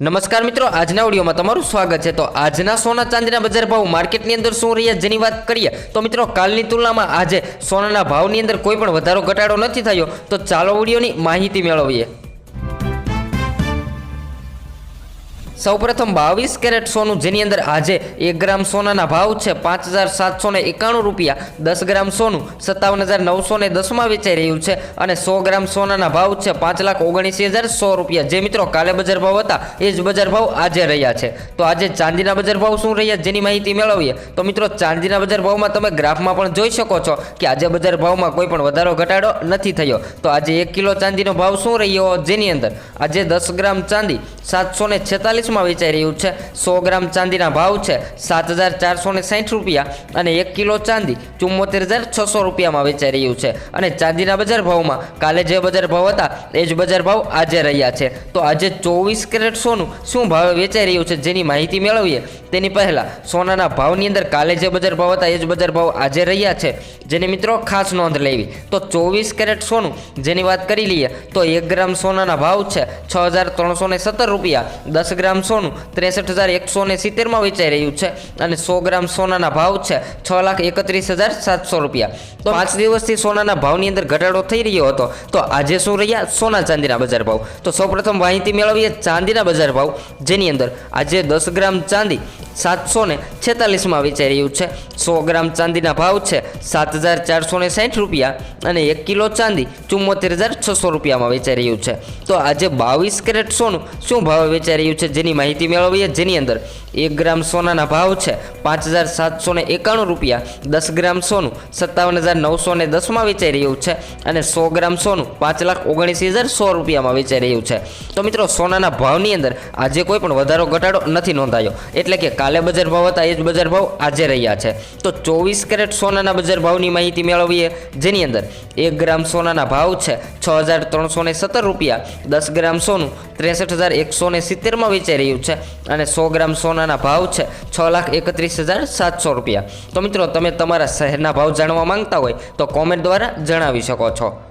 નમસ્કાર મિત્રો, આજના વિડીયોમાં તમારું સ્વાગત છે. તો આજના સોના ચાંદીના બજાર ભાવ માર્કેટની અંદર શું રહ્યા જેની વાત કરીએ, તો મિત્રો, કાલની તુલનામાં આજે સોનાના ભાવની અંદર કોઈ પણ વધારો ઘટાડો નથી થયો. તો ચાલો વિડીયોની માહિતી મેળવીએ. સૌપ્રથમ બાવીસ કેરેટ સોનું, જેની અંદર આજે એક ગ્રામ સોનાના ભાવ છે, પાંચ હજાર સાતસો ને એકાણું રૂપિયા. દસ ગ્રામ સોનું, સત્તાવન હજાર નવસો ને દસમાં વેચાઈ રહ્યું છે અને સો ગ્રામ સોનાના ભાવ છે, પાંચ લાખ ઓગણીસી હજાર સો રૂપિયા. જે મિત્રો કાલે બજાર ભાવ હતા, એ જ બજાર ભાવ આજે રહ્યા છે. તો આજે ચાંદીના બજાર ભાવ શું રહ્યા, જેની માહિતી મેળવીએ? તો મિત્રો, ચાંદીના બજાર ભાવમાં તમે ગ્રાફમાં પણ જોઈ શકો છો કે આજે બજાર ભાવમાં કોઈ પણ વધારો, ઘટાડો નથી થયો. તો આજે એક કિલો ચાંદીનો ભાવ શું રહ્યો, જેની અંદર? આજે દસ ગ્રામ ચાંદી, સાતસો ને છેતાલીસમાં વેચાઈ રહ્યું છે. સો ગ્રામ ચાંદીના ભાવ છે. સાત હજાર ચારસો ને સાઠ રૂપિયા અને એક કિલો ચાંદી ચુમ્મોતેર હજાર છસો રૂપિયામાં વેચાઈ રહ્યું છે. અને ચાંદીના બજાર ભાવમાં કાલે જે બજાર ભાવ હતા, એ જ બજાર ભાવ આજે રહ્યા છે. તો આજે ચોવીસ કેરેટ સોનું શું ભાવે વેચાઈ રહ્યું છે? જેની માહિતી મેળવીએ. તેની પહેલાં સોનાના ભાવની અંદર કાલે જે બજાર ભાવ હતા એ જ બજાર ભાવ આજે રહ્યા છે. જેની મિત્રો ખાસ નોંધ લેવી. તો ચોવીસ કેરેટ સોનું જેની વાત કરી લઈએ, તો એક ગ્રામ સોનાના ભાવ છે છ હજાર ત્રણસો સત્તર રૂપિયા. દસ ગ્રામ સોનું ત્રેસઠ હજાર એકસો ને સિત્તેરમાં વેચાઈ રહ્યું છે અને સો ગ્રામ સોનાના ભાવ છે છ લાખ એકત્રીસ હજાર સાતસો રૂપિયા. તો પાંચ દિવસથી સોનાના ભાવની અંદર ઘટાડો થઈ રહ્યો હતો. તો આજે શું રહ્યા? સોના ચાંદીના બજાર ભાવ. તો સૌપ્રથમ માહિતી મેળવીએ ચાંદીના બજાર ભાવ. જેની અંદર આજે દસ ગ્રામ ચાંદી સાતસો ને છેતાલીસમાં વેચાઈ રહ્યું છે. સો ગ્રામ ચાંદીના ભાવ છે સાત હજાર ચારસો ને સાઠ રૂપિયા અને એક કિલો ચાંદી ચુમ્મોતેર હજાર છસો રૂપિયામાં વેચાઈ રહ્યું છે. તો આજે બાવીસ કેરેટ સોનું શું ભાવે વેચાઈ રહ્યું છે જેની માહિતી મેળવીએ? જેની અંદર એક ગ્રામ સોનાના ભાવ છે પાંચ હજાર સાતસો ને એકાણું રૂપિયા, દસ ગ્રામ સોનું સત્તાવન હજાર નવસો ને દસમાં વેચાઈ રહ્યું છે અને સો ગ્રામ સોનું પાંચ લાખ ઓગણીસ હજાર સો રૂપિયામાં વેચાઈ રહ્યું છે. તો મિત્રો, સોનાના ભાવની અંદર આજે કોઈ પણ વધારો, ઘટાડો નથી નોંધાયો. એટલે કે કાલે બજાર ભાવ હતા, એ જ બજાર ભાવ આજે રહ્યા છે. તો ચોવીસ કેરેટ સોનાના બજાર ભાવની માહિતી મેળવીએ. જેની અંદર એક ગ્રામ સોનાના ભાવ છે છ હજાર ત્રણસો ને સત્તર રૂપિયા, દસ ગ્રામ સોનું ત્રેસઠ હજાર એકસો ને સિત્તેરમાં વેચાઈ રહ્યું છે અને સો ગ્રામ સોનાના ભાવ છે છ લાખ એકત્રીસ હજાર સાતસો રૂપિયા. તો મિત્રો, તમે તમારા શહેરના ભાવ જાણવા માંગતા હોય તો કોમેન્ટ દ્વારા જણાવી શકો છો.